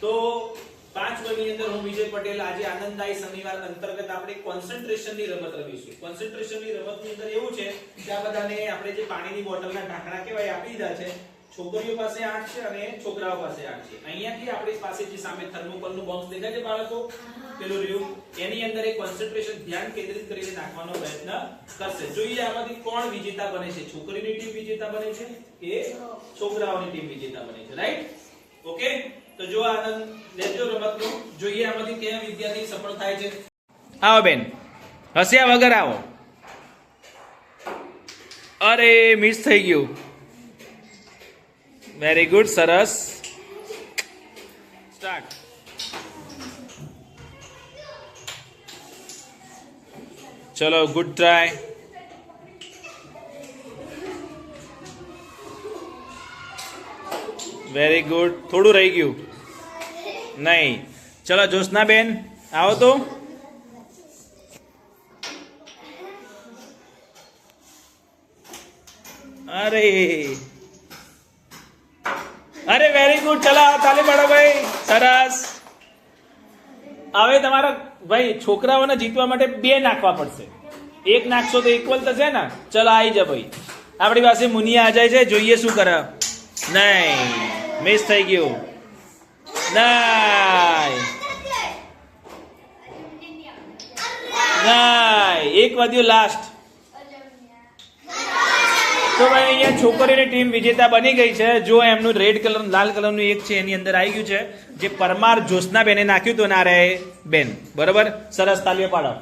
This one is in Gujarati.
તો પાંચ વયની અંદર હું વિજય પટેલ આજે આનંદદાયી શનિવાર અંતર્ગત આપણે કોન્સન્ટ્રેશનની રમત રમીશું. કોન્સન્ટ્રેશનની રમતની અંદર એવું છે કે આ બધાને આપણે જે પાણીની બોટલના ઢાંકણા કહેવાય આપી દીધા છે. છોકરીઓ પાસે આઠ છે અને છોકરાઓ પાસે આઠ છે. અહીંયાથી આપણી પાસે જે સામે થર્મોકોલનું બોક્સ દેખાય છે બાળકો, પેલું રહ્યું. એની અંદર એક કોન્સન્ટ્રેશન ધ્યાન કેન્દ્રિત કરીને નાખવાનો પ્રયત્ન કરશે. જોઈએ આમાંથી કોણ વિજેતા બને છે. છોકરીની ટીમ વિજેતા બને છે કે છોકરાઓની ટીમ વિજેતા બને છે. રાઈટ ઓકે તો જો આનંદ લેજો રમતનો. જોઈએ આમાંથી કયા વિદ્યાર્થી સફળ થાય છે. આવો બેન. હસ્યા વગર આવો. અરે મિસ થઈ ગયું. વેરી ગુડ સરસ. સ્ટાર્ટ ચલો ગુડ ટ્રાય વેરી ગુડ થોડું રહી ગયું. નહીં. ચલો જોશના બેન આવો તો. અરે. અરે વેરી ગુડ ચલો તાલી પાડો ભાઈ. સરસ. હવે તમારા ભાઈ છોકરાઓને જીતવા માટે બે નાખવા પડશે. એક નાખશો તો ઇક્વલ થશે ને? ચલો આવી જા ભાઈ. આપણી પાસે મુનિયા આ જાય છે. જોઈએ શું કરે. નહીં. મિસ થઈ ગયું. ના નહીં એક વધ્યું લાસ્ટ તો ભાઈ, અહીંયા છોકરીઓની ટીમ વિજેતા બની ગઈ છે. જો એમનું રેડ કલર લાલ કલરનું એક છે, એની અંદર આવી ગયું છે. જે પરમાર જોશના બેને નાખ્યું હતું નારે બેન. બરોબર? સરસ તાલીઓ પાડો.